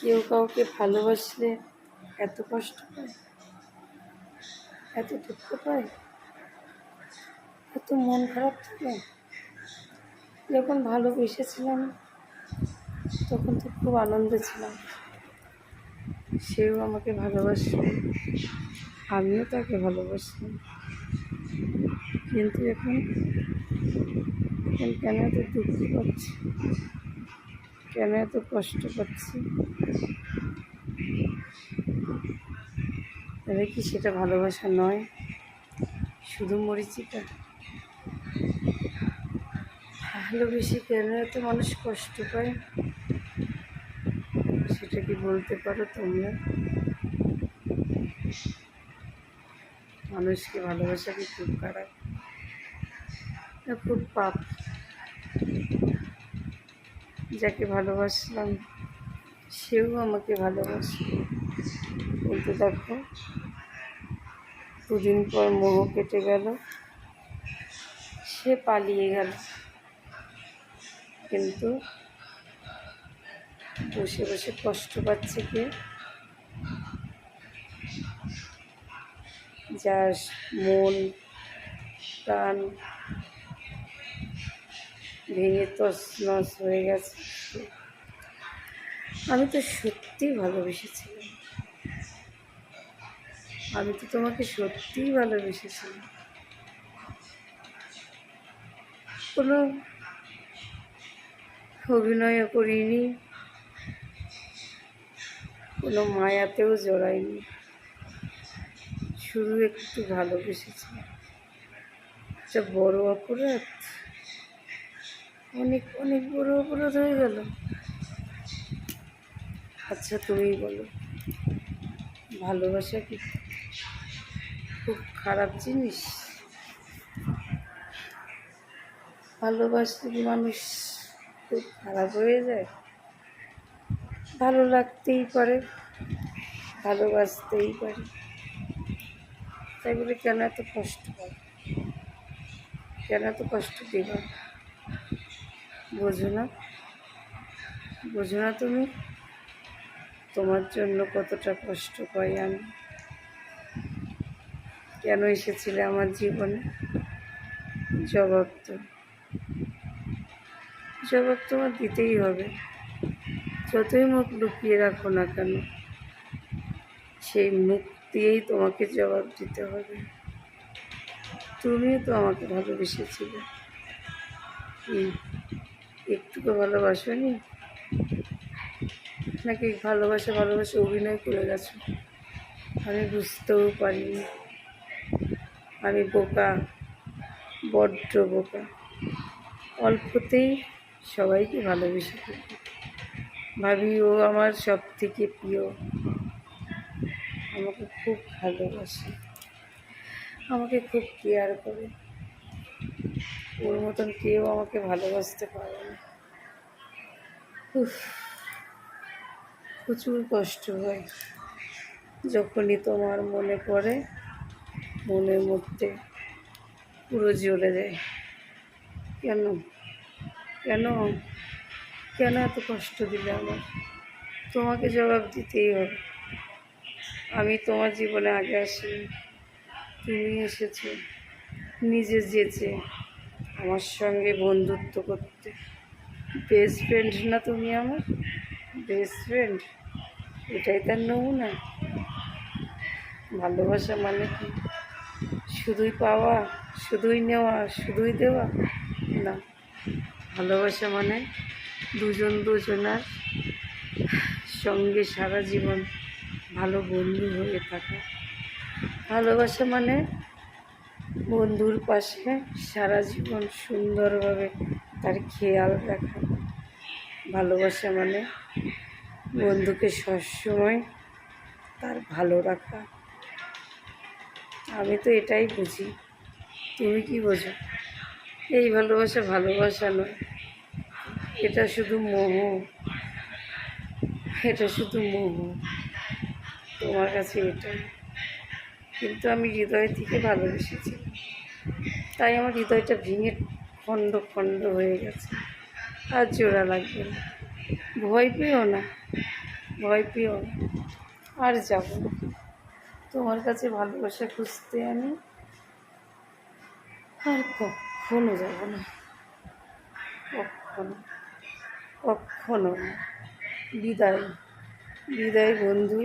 কেউ কাউকে ভালোবাসলে এত কষ্ট পায়? এত দুঃখ পায়? এত মন খারাপ থাকে? যখন ভালোবেসেছিলাম, তখন তো খুব আনন্দে ছিলাম। সেও আমাকে ভালোবাসবে আমিও তাকে ভালোবাসলাম কিন্তু এখন এখন কেন এত দুঃখ পাচ্ছি? কেন এত কষ্ট পাচ্ছি তবে কি সেটা ভালোবাসা নয়? শুধু মরিচিকা। ভালোবেসে কেন এত মানুষ কষ্ট পায়? সেটা কি বলতে পারো তোমরা? মানুষকে ভালোবাসা কি খুব খারাপ? খুব পাপ। যাকে ভালোবাসলাম, সেও আমাকে ভালোবাসে। কিন্তু দেখো, দুদিন পর মোহ কেটে গেল, সে পালিয়ে গেল। কিন্তু বসে বসে কষ্ট পাচ্ছে কে? যার মন, প্রাণ ভেঙে তছনছ হয়ে গেছে। আমি তো সত্যিই ভালোবেসেছিলাম। আমি তো তোমাকে সত্যিই ভালোবেসেছিলাম। কোনো অভিনয়ও করিনি, কোনো মায়াতেও জড়াইনি। শুধু একটু ভালোবেসেছিলাম। এটা বড় অপরাধ। অনেক অনেক বড় অপরাধ হয়ে গেল। আচ্ছা তুমি বলো। ভালোবাসা কি খুব খারাপ জিনিস? ভালোবাসলে কি মানুষ খুব খারাপ হয়ে যায়। ভালো লাগতেই পারে, ভালোবাসতেই পারে। তাই বলে কেন এত কষ্ট পাবে কেন এত কষ্ট দিবা? বোঝো না। বোঝো না তুমি। তোমার জন্য কতটা কষ্ট পাই আমি। কেন এসেছিলে আমার জীবনে? জবাব তো। জবাব তোমার দিতেই হবে। যতই মুখ লুকিয়ে রাখো না কেন, সেই মুখ দিয়েই তোমাকে জবাব দিতে হবে। তুমিও তো আমাকে ভালোবেসেছিলে। কি একটুকু ভালোবাসনি? নাকি ভালোবাসা ভালোবাসা অভিনয় করে গেছো? আমি বুঝতেও পারিনি। আমি বোকা, বড্ড বোকা। অল্পতেই সবাইকে ভালোবেসে ফেলি ভাবি, ও আমার সব থেকে প্রিয়। আমাকে খুব ভালোবাসে। আমাকে খুব কেয়ার করে। ওর মতন কেউ আমাকে ভালোবাসতে পারে না। প্রচুর কষ্ট হয়। যখনই তোমার মনে পড়ে মনের মধ্যে পুরো জ্বলে যায়। কেন? কেন? কেন এত কষ্ট দিলে আমার? তোমাকে জবাব দিতেই হবে। আমি তোমার জীবনে আগে আসি তুমি এসেছ, নিজে যেচে আমার সঙ্গে বন্ধুত্ব করতে। বেস্ট ফ্রেন্ড না তুমি আমার? বেস্ট ফ্রেন্ড এটাই তার নমুনা। ভালোবাসা মানে কি? শুধুই পাওয়া, শুধুই নেওয়া, শুধুই দেওয়া? না। ভালোবাসা মানে দুজন দুজনার সঙ্গে সারা জীবন ভালো বন্ধু হয়ে থাকা। ভালোবাসা মানে বন্ধুর পাশে সারা জীবন সুন্দরভাবে তার খেয়াল রাখা, ভালোবাসা মানে বন্ধুকে সবসময় তার ভালো রাখা। আমি তো এটাই বুঝি। তুমি কি বোঝো? এই ভালোবাসা ভালোবাসা নয়। এটা শুধু মোহ। এটা শুধু মোহ। তোমার কাছে এটাই। কিন্তু আমি হৃদয় থেকে ভালোবেসেছি। তাই আমার হৃদয়টা ভেঙে খণ্ড খণ্ড হয়ে গেছে। আর জোড়া লাগবে না। ভয় পেও না। ভয় পেও না। আর যাব তোমার কাছে ভালোবাসা খুঁজতে আমি আর কখনো যাব না। কখনো কখনো না। বিদায়। বিদায় বন্ধু,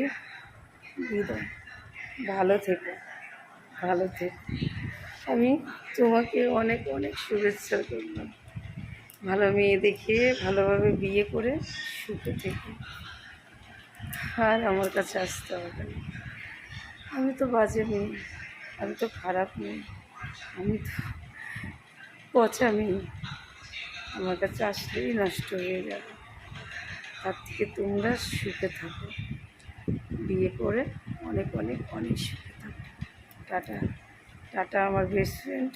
বিদায়। ভালো থেকো ভালো থেকো। আমি তোমাকে অনেক অনেক শুভেচ্ছা করলাম ভালো মেয়ে দেখে ভালোভাবে বিয়ে করে, সুখে থেকে। আর আমার কাছে আসতে হবে না। আমি তো বাজে মেয়ে, আমি তো খারাপ মেয়ে, আমি তো পচা মেয়ে। আমার কাছে আসলেই নষ্ট হয়ে যাবে। তার থেকে তোমরা সুখে থাকো। বিয়ে করে অনেক অনেক অনেক থাকবে টাটা। টাটা আমার বেস্ট ফ্রেন্ড